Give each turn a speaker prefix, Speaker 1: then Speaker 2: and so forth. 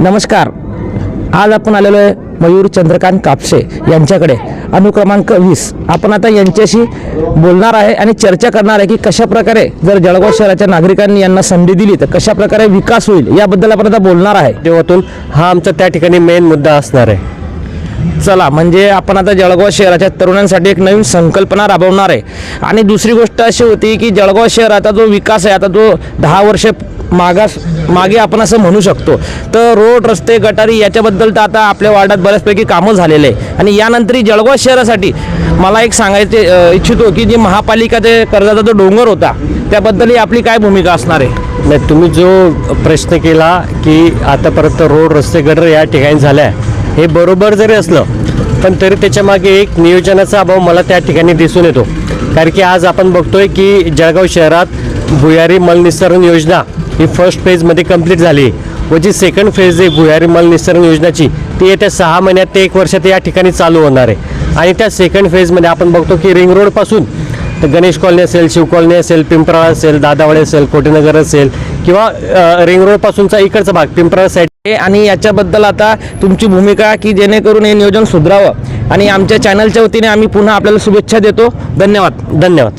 Speaker 1: नमस्कार. आज आपण आलेलो आहे मयूर चंद्रकांत कापसे यांच्याकडे. अनुक्रमांक वीस. आपण आता यांच्याशी बोलणार आहे आणि चर्चा करणार आहे की कशाप्रकारे जर जळगाव शहराच्या नागरिकांनी यांना संधी दिली तर कशाप्रकारे विकास होईल याबद्दल आपण आता बोलणार आहे.
Speaker 2: देवातून हा आमचा त्या ठिकाणी मेन मुद्दा असणार आहे.
Speaker 1: चला म्हणजे आपण आता जळगाव शहराच्या तरुणांसाठी एक नवीन संकल्पना राबवणार आहे. आणि दुसरी गोष्ट अशी होती की जळगाव शहराचा जो विकास आहे आता तो दहा वर्ष मागास मागे आपण असं म्हणू शकतो. तर रोड रस्ते गटारी याच्याबद्दल तर आता आपल्या वार्डात बऱ्याचपैकी कामं झालेले आहे. आणि यानंतरही जळगाव शहरासाठी मला एक सांगायचे इच्छितो की जी महापालिका ते कर्जाचा जो डोंगर होता त्याबद्दलही आपली काय भूमिका असणार आहे?
Speaker 2: नाही तुम्ही जो प्रश्न केला की आतापर्यंत रोड रस्ते गटर या ठिकाणी झाल्या हे बरोबर जरी असलं पण तरी त्याच्यामागे एक नियोजनाचा अभाव मला त्या ठिकाणी दिसून येतो. कारण की आज आपण बघतोय की जळगाव शहरात भुयारी मलनिस्सरण योजना ही फर्स्ट फेजमध्ये कंप्लीट झाली. व जी सेकंड फेज आहे भुयारी मलनिस्सरण योजनाची ती येत्या सहा महिन्यात ते एक वर्षात या ठिकाणी चालू होणार आहे. आणि त्या सेकंड फेजमध्ये आपण बघतो की रिंग रोडपासून तर गणेश कॉलनी असेल शिव कॉलनी असेल पिंपराळा असेल दादावाडी असेल कोटेनगर असेल किंवा अ, रिंग रोडपासूनचा इकडचा भाग पिंपरा साईड
Speaker 1: आणि याच्याबद्दल आता तुमची भूमिका की जेणेकरून हे नियोजन सुधरावं. आणि आमच्या चॅनलच्या वतीने आम्ही पुन्हा आपल्याला शुभेच्छा देतो. धन्यवाद.
Speaker 2: धन्यवाद.